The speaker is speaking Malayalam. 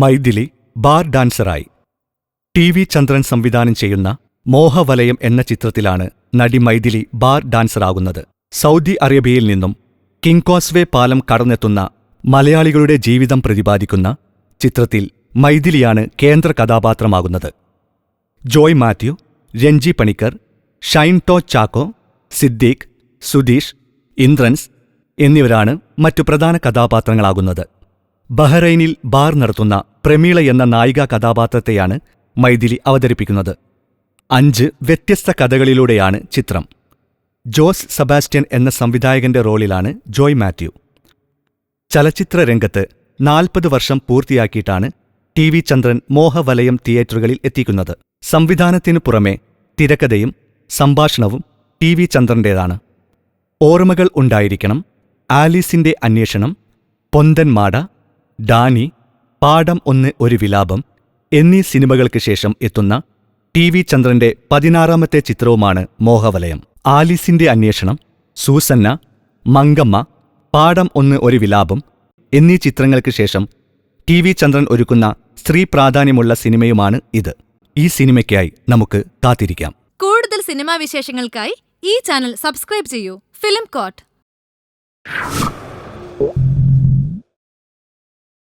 മൈഥിലി ബാർ ഡാൻസറായി. ടി വി ചന്ദ്രൻ സംവിധാനം ചെയ്യുന്ന മോഹവലയം എന്ന ചിത്രത്തിലാണ് നടി മൈഥിലി ബാർ ഡാൻസറാകുന്നത്. സൗദി അറേബ്യയിൽ നിന്നും കിങ്കോസ്വേ പാലം കടന്നെത്തുന്ന മലയാളികളുടെ ജീവിതം പ്രതിപാദിക്കുന്ന ചിത്രത്തിൽ മൈഥിലിയാണ് കേന്ദ്ര കഥാപാത്രമാകുന്നത്. ജോയ് മാത്യു രഞ്ജി പണിക്കർ ഷൈൻ ടോ ചാക്കോ സിദ്ദീഖ് സുധീഷ് ഇന്ദ്രൻസ് എന്നിവരാണ് മറ്റു പ്രധാന കഥാപാത്രങ്ങളാകുന്നത്. ബഹ്റൈനിൽ ബാർ നടത്തുന്ന പ്രമീള എന്ന നായികാ കഥാപാത്രത്തെയാണ് മൈഥിലി അവതരിപ്പിക്കുന്നത്. അഞ്ച് വ്യത്യസ്ത കഥകളിലൂടെയാണ് ചിത്രം. ജോസ് സെബാസ്റ്റ്യൻ എന്ന സംവിധായകന്റെ റോളിലാണ് ജോയ് മാത്യു. ചലച്ചിത്ര രംഗത്ത് നാൽപ്പത് വർഷം പൂർത്തിയാക്കിയിട്ടാണ് ടി വി ചന്ദ്രൻ മോഹവലയം തിയേറ്ററുകളിൽ എത്തിക്കുന്നത്. സംവിധാനത്തിനു പുറമെ തിരക്കഥയും സംഭാഷണവും ടി വി ചന്ദ്രന്റേതാണ്. ഓർമ്മകൾ ഉണ്ടായിരിക്കണം. ആലീസിന്റെ അന്വേഷണം. പൊന്തൻമാട ഡാനി പാഠം ഒന്ന് ഒരു വിലാപം എന്നീ സിനിമകൾക്ക് ശേഷം എത്തുന്ന ടി വി ചന്ദ്രന്റെ പതിനാറാമത്തെ ചിത്രവുമാണ് മോഹവലയം. ആലീസിന്റെ അന്വേഷണം സൂസന്ന മങ്കമ്മ പാഠം ഒന്ന് ഒരു വിലാപം എന്നീ ചിത്രങ്ങൾക്ക് ശേഷം ടി വി ചന്ദ്രൻ ഒരുക്കുന്ന സ്ത്രീ പ്രാധാന്യമുള്ള സിനിമയുമാണ് ഇത്. ഈ സിനിമയ്ക്കായി നമുക്ക് കാത്തിരിക്കാം. കൂടുതൽ സിനിമാ വിശേഷങ്ങൾക്കായി ഈ ചാനൽ സബ്സ്ക്രൈബ് ചെയ്യൂ. Film coat.